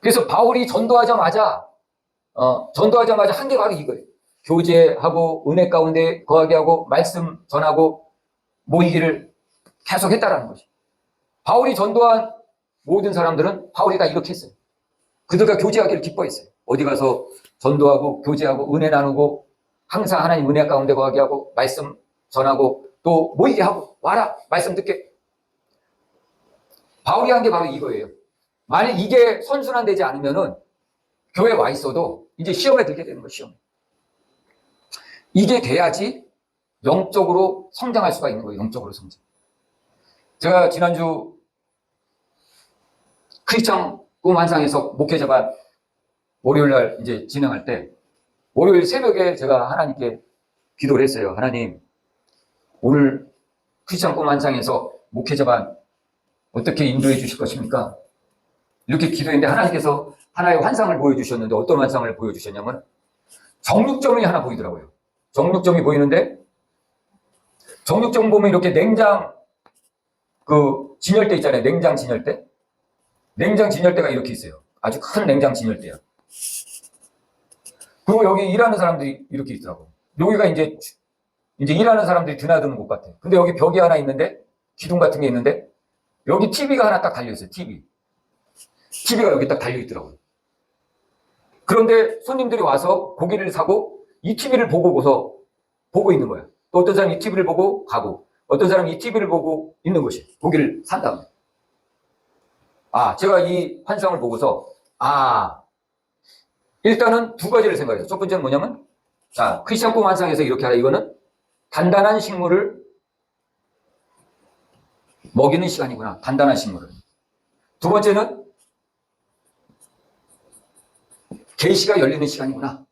그래서 바울이 전도하자마자 어, 전도하자마자 한 게 바로 이거예요. 교제하고 은혜 가운데 거하게 하고 말씀 전하고 모이기를 계속 했다라는 것이. 바울이 전도한 모든 사람들은 바울이 다 이렇게 했어요. 그들과 교제하기를 기뻐했어요. 어디 가서 전도하고 교제하고 은혜 나누고 항상 하나님 은혜 가운데 거하게 하고 말씀 전하고 또 모이게 하고 와라 말씀 듣게 바울이 한 게 바로 이거예요. 만약 이게 선순환 되지 않으면은 교회 와 있어도 이제 시험에 들게 되는 거예요. 시험. 이게 돼야지 영적으로 성장할 수가 있는 거예요. 영적으로 성장. 제가 지난주 크리스천 꿈 환상에서 목회자반 월요일 날 이제 진행할 때 월요일 새벽에 제가 하나님께 기도를 했어요. 하나님, 오늘 크리스천 꿈 환상에서 목회자반 어떻게 인도해 주실 것입니까? 이렇게 기도했는데 하나님께서 하나의 환상을 보여주셨는데 어떤 환상을 보여주셨냐면 정육점이 하나 보이더라고요. 정육점이 보이는데 정육점 보면 이렇게 냉장 그 진열대 있잖아요. 냉장 진열대. 냉장 진열대가 이렇게 있어요. 아주 큰 냉장 진열대야. 그리고 여기 일하는 사람들이 이렇게 있더라고. 여기가 이제 이제 일하는 사람들이 드나드는 곳 같아. 근데 여기 벽이 하나 있는데 기둥 같은 게 있는데 여기 TV가 하나 딱 달려 있어요. TV. TV가 여기 딱 달려 있더라고요. 그런데 손님들이 와서 고기를 사고 이 TV를 보고서 보고 있는 거야. 또 어떤 사람이 이 TV를 보고 가고 어떤 사람이 이 TV를 보고 있는 것이 고기를 산 다음에. 아, 제가 이 환상을 보고서 아, 일단은 두 가지를 생각해요. 첫 번째는 뭐냐면 자, 크리스천 꿈 환상에서 이렇게 하라. 이거는 단단한 식물을 먹이는 시간이구나. 단단한 식물을. 두 번째는 계시가 열리는 시간이구나.